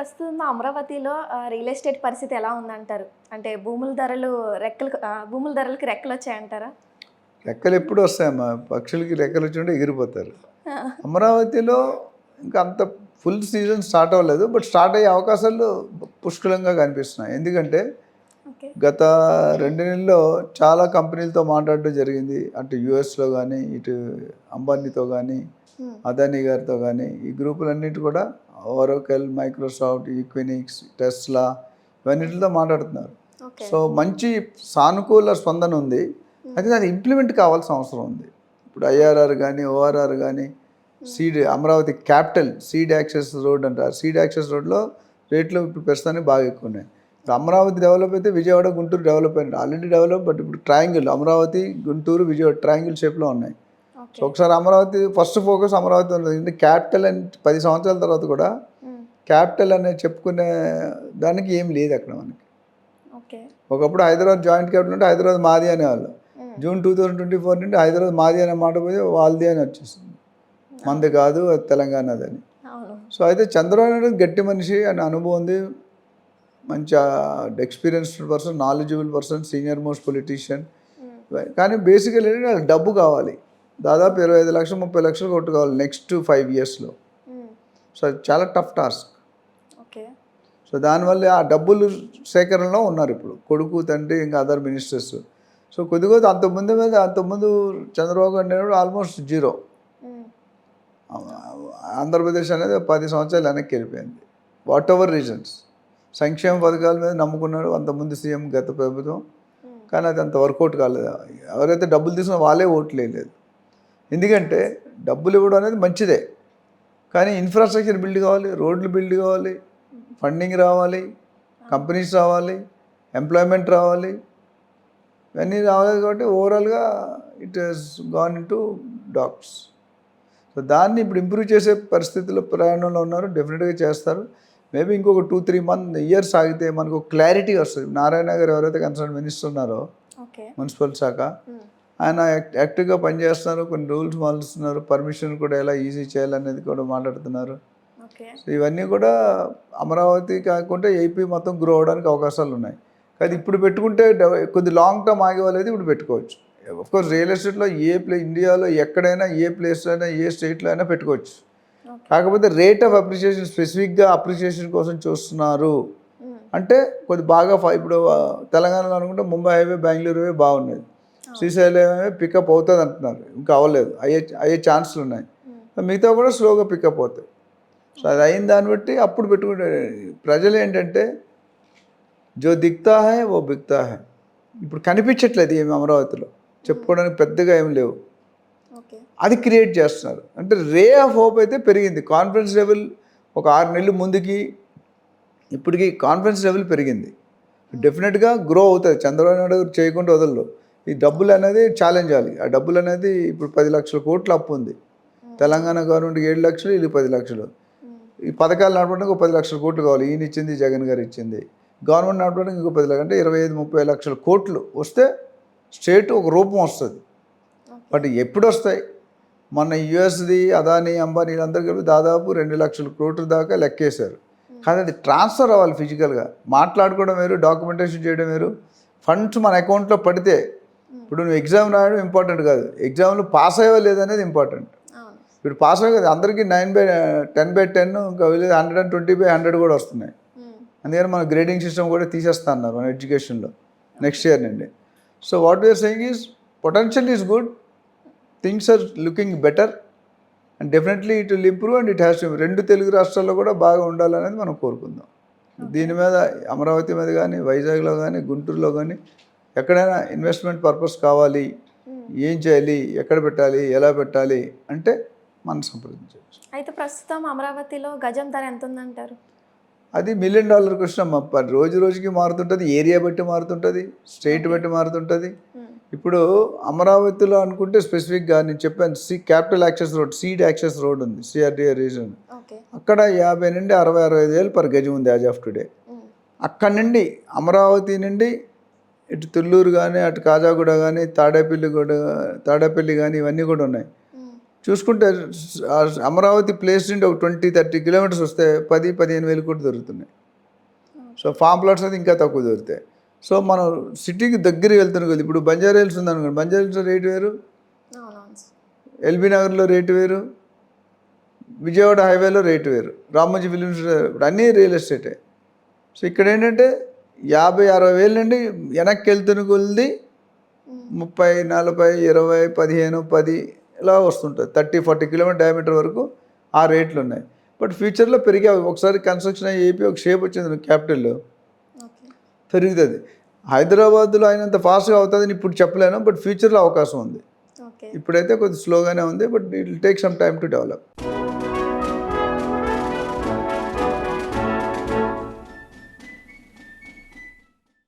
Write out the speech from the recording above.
ప్రస్తుతం అమరావతిలో real estate పరిస్థితి ఎలా ఉందంటారు? అంటే భూముల ధరలు రెక్కలు భూముల ధరలకి రెక్కలు వచ్చాయంటారా? రెక్కలు ఎప్పుడు వస్తాయమ్మా పక్షులకి రెక్కలు వచ్చింటే ఎగిరిపోతారు. అమరావతిలో ఇంకా అంత ఫుల్ సీజన్ స్టార్ట్ అవ్వలేదు బట్ స్టార్ట్ అయ్యే అవకాశాలు పుష్కలంగా కనిపిస్తున్నాయి. ఎందుకంటే గత రెండు నెలల్లో చాలా కంపెనీలతో మాట్లాడడం జరిగింది. అటు యుఎస్లో కానీ ఇటు అంబానీతో కానీ. అదానీ గారితో కానీ ఈ గ్రూపులన్నిటి కూడా ఓరోకెల్ మైక్రోసాఫ్ట్ ఈక్వినిక్స్ టెస్లా ఇవన్నిటితో మాట్లాడుతున్నారు. సో మంచి సానుకూల స్పందన ఉంది. అయితే అది ఇంప్లిమెంట్ కావాల్సిన అవసరం ఉంది. ఇప్పుడు ఐఆర్ఆర్ కానీ ఓఆర్ఆర్ కానీ seed Amaravati capital seed access road అంటారు. సీడ్ యాక్సెస్ రోడ్లో రేట్లు ఇప్పుడు ప్రస్తుతానికి బాగా ఎక్కువ ఉన్నాయి అమరావతి డెవలప్ అయితే విజయవాడ గుంటూరు డెవలప్ అయింది ఆల్రెడీ డెవలప్ బట్ ఇప్పుడు ట్రయాంగిల్ అమరావతి గుంటూరు విజయవాడ ట్రయాంగిల్ షేప్లో ఉన్నాయి. సో ఒకసారి అమరావతి ఫస్ట్ ఫోకస్ అమరావతి ఉంది. ఎందుకంటే క్యాపిటల్ అని పది సంవత్సరాల తర్వాత కూడా క్యాపిటల్ అనేది చెప్పుకునే దానికి ఏం లేదు అక్కడ మనకి. ఓకే. ఒకప్పుడు హైదరాబాద్ జాయింట్ క్యాపిటల్ అంటే హైదరాబాద్ మాది అనేవాళ్ళు. June two thousand twenty four నుండి హైదరాబాద్ మాది అనే మాట పోయి వాళ్ళది అని వచ్చేసింది. మంది కాదు అది తెలంగాణది. అని సో అయితే చంద్రబాబు నాయుడు గట్టి మనిషి అని అనుభవం ఉంది. మంచి experienced person knowledgeable person senior most politician కానీ బేసికల్ ఏంటంటే డబ్బు కావాలి. దాదాపు ఇరవై ఐదు లక్షలు ముప్పై లక్షలు కొట్టు కావాలి నెక్స్ట్ ఫైవ్ ఇయర్స్లో సో అది చాలా టఫ్ టాస్క్ ఓకే సో దానివల్ల ఆ డబ్బులు సేకరణలో ఉన్నారు ఇప్పుడు. కొడుకు తండ్రి ఇంకా అదర్ మినిస్టర్స్ సో కొద్ది కొద్ది అంతకుముందు మీద అంతకుముందు చంద్రబాబు నాయుడు ఆల్మోస్ట్ జీరో ఆంధ్రప్రదేశ్ అనేది పది సంవత్సరాలు వెనక్కి వెళ్ళిపోయింది. వాట్ ఎవర్ రీజన్స్ సంక్షేమ పథకాల మీద నమ్ముకున్నాడు అంతకుముందు సీఎం గత ప్రభుత్వం. ఉమ్, కానీ అది అంత వర్కౌట్ కాలేదు. ఎవరైతే డబ్బులు తీసుకున్న వాళ్ళే ఓట్లు వేయలేదు. ఎందుకంటే డబ్బులు ఇవ్వడం అనేది మంచిదే. కానీ ఇన్ఫ్రాస్ట్రక్చర్ బిల్డ్ కావాలి రోడ్లు బిల్డ్ కావాలి ఫండింగ్ రావాలి కంపెనీస్ రావాలి ఎంప్లాయ్మెంట్ రావాలి ఇవన్నీ రావాలి కాబట్టి ఓవరాల్గా it has gone into docks so దాన్ని ఇప్పుడు ఇంప్రూవ్ చేసే పరిస్థితిలో ప్రయాణంలో ఉన్నారు డెఫినెట్గా చేస్తారు. మేబీ ఇంకొక టూ త్రీ మంత్ ఇయర్స్ ఆగితే మనకు క్లారిటీ వస్తుంది. నారాయణ గారు ఎవరైతే కన్సర్న్ మినిస్టర్ ఉన్నారో మున్సిపల్ శాఖ ఉమ్, ఆయన యాక్ట్- యాక్టివ్గా పనిచేస్తున్నారు కొన్ని రూల్స్ మారుస్తున్నారు పర్మిషన్ కూడా ఎలా ఈజీ చేయాలనేది కూడా మాట్లాడుతున్నారు. సో ఇవన్నీ కూడా అమరావతి కాకుండా ఏపీ మొత్తం గ్రో అవడానికి అవకాశాలు ఉన్నాయి. కానీ ఇప్పుడు పెట్టుకుంటే కొద్ది లాంగ్ టర్మ్ ఆగే వాళ్ళైతే ఇప్పుడు పెట్టుకోవచ్చు. కోర్స్ రియల్ ఎస్టేట్లో ఏ ప్లే ఇండియాలో ఎక్కడైనా ఏ ప్లేస్లో అయినా ఏ స్టేట్లో అయినా పెట్టుకోవచ్చు. కాకపోతే రేట్ ఆఫ్ అప్రిషియేషన్ స్పెసిఫిక్గా అప్రిషియేషన్ కోసం చూస్తున్నారు. అంటే కొద్ది బాగా ఇప్పుడు తెలంగాణలో అనుకుంటే ముంబై హైవే బెంగళూరు హైవే బాగున్నది శ్రీశైలం పికప్ అవుతుంది అంటున్నారు. ఇంకా అవ్వలేదు అయ్యే అయ్యే ఛాన్సులు ఉన్నాయి. ఉమ్, మిగతా కూడా స్లోగా పికప్ అవుతాయి. సో అది అయిన దాన్ని బట్టి అప్పుడు పెట్టుకుంటే ప్రజలు ఏంటంటే జో దిక్తా హై ఓ బిక్తా హై. ఇప్పుడు కనిపించట్లేదు ఏమి అమరావతిలో. చెప్పుకోవడానికి పెద్దగా ఏం లేవు. అది క్రియేట్ చేస్తున్నారు. అంటే రే ఆఫ్ హోప్ అయితే పెరిగింది. కాన్ఫిడెన్స్ లెవెల్ ఒక ఆరు నెలలు ముందుకి ఇప్పటికి కాన్ఫిడెన్స్ లెవెల్ పెరిగింది. డెఫినెట్గా గ్రో అవుతుంది చంద్రబాబు నాయుడు గారు చేయకుండా వదలరు. ఈ డబ్బులు అనేది ఛాలెంజ్ అవ్వాలి ఆ డబ్బులు అనేది ఇప్పుడు పది లక్షల కోట్ల అప్పు ఉంది. తెలంగాణ గవర్నమెంట్కి ఏడు లక్షలు ఇది పది లక్షలు. ఈ పథకాలు నడపడానికి ఒక పది లక్షల కోట్లు కావాలి. ఈయన ఇచ్చింది జగన్ గారు ఇచ్చింది. గవర్నమెంట్ నడపడానికి ఇంకో పది లక్షలు అంటే ఇరవై ఐదు ముప్పై లక్షల కోట్లు వస్తే స్టేట్ ఒక రూపం వస్తుంది. బట్ ఎప్పుడు వస్తాయి? మొన్న యుఎస్ది అదానీ అంబానీ వీళ్ళందరూ కలిపి దాదాపు రెండు లక్షల కోట్ల దాకా లెక్కేశారు. కానీ అది ట్రాన్స్ఫర్ అవ్వాలి ఫిజికల్గా మాట్లాడుకోవడం వేరు డాక్యుమెంటేషన్ చేయడం వేరు. ఫండ్స్ మన అకౌంట్లో పడితే ఇప్పుడు నువ్వు ఎగ్జామ్ రాయడం ఇంపార్టెంట్ కాదు. ఎగ్జామ్లో పాస్ అయ్యవా లేదనేది ఇంపార్టెంట్ ఇప్పుడు పాస్ అయ్యే కదా అందరికీ nine by ten by ten ఇంకా hundred and twenty by hundred కూడా వస్తున్నాయి. అందుకని మన గ్రేడింగ్ సిస్టమ్ కూడా తీసేస్తా అన్నారు మన ఎడ్యుకేషన్లో నెక్స్ట్ ఇయర్ నుండి. So what we are saying is potential is good things are looking better and definitely it will improve and it has to రెండు తెలుగు రాష్ట్రాల్లో కూడా బాగా ఉండాలనేది మనం కోరుకుందాం. దీని మీద అమరావతి మీద కానీ వైజాగ్లో కానీ గుంటూరులో కానీ ఎక్కడైనా ఇన్వెస్ట్మెంట్ పర్పస్ కావాలి ఉమ్. ఏం చేయాలి ఎక్కడ పెట్టాలి ఎలా పెట్టాలి అంటే మనం సంప్రదించవచ్చు. అయితే ప్రస్తుతం అమరావతిలో గజం ధర ఎంత ఉందంటారు అది మిలియన్ డాలర్ క్వశ్చన్ రోజు రోజుకి మారుతుంటుంది ఏరియా బట్టి మారుతుంటుంది స్టేట్ బట్టి మారుతుంటుంది. ఉమ్, ఇప్పుడు అమరావతిలో అనుకుంటే స్పెసిఫిక్గా నేను చెప్పాను C capital access road seed access road ఉంది సిఆర్టీఆర్ రీజన్ అక్కడ యాభై నుండి అరవై అరవై ఐదు వేలు పర్ గజం ఉంది యాజ్ ఆఫ్ టుడే అక్కడి నుండి అమరావతి నుండి ఇటు తుళ్ళూరు కానీ అటు కాజాగూడ కానీ తాడేపల్లి కూడా తాడేపల్లి కానీ ఇవన్నీ కూడా ఉన్నాయి. చూసుకుంటే అమరావతి ప్లేస్ నుండి ఒక ట్వంటీ థర్టీ కిలోమీటర్స్ వస్తే పది పదిహేను వేలు కూడా దొరుకుతున్నాయి. సో ఫామ్ ప్లాట్స్ అయితే ఇంకా తక్కువ దొరుకుతాయి. సో మనం సిటీకి దగ్గరికి వెళ్తున్నాం కదా ఇప్పుడు బంజారా హిల్స్ ఉందనుకోండి బంజారా హిల్స్ రేటు వేరు? ఎల్బీ నగర్లో రేటు వేరు? విజయవాడ హైవేలో రేటు వేరు? రామోజీ ఫిలిమ్స్ ఇప్పుడు అన్నీ రియల్ ఎస్టేటే. సో ఇక్కడ ఏంటంటే యాభై అరవై వేలు నుండి వెనక్కి వెళ్తున్న కొలిది ముప్పై నలభై ఇరవై పదిహేను పది ఇలా వస్తుంటుంది. థర్టీ ఫార్టీ కిలోమీటర్ డయామీటర్ వరకు ఆ రేట్లు ఉన్నాయి. బట్ ఫ్యూచర్లో పెరిగే ఒకసారి కన్స్ట్రక్షన్ అయ్యి ఏపీ ఒక షేప్ వచ్చింది క్యాపిటల్లో. పెరుగుతుంది. హైదరాబాద్లో అయినంత ఫాస్ట్గా అవుతుందని ఇప్పుడు చెప్పలేను. బట్ ఫ్యూచర్లో అవకాశం ఉంది. ఇప్పుడైతే కొద్దిగా స్లోగానే ఉంది. But it will take some time to develop.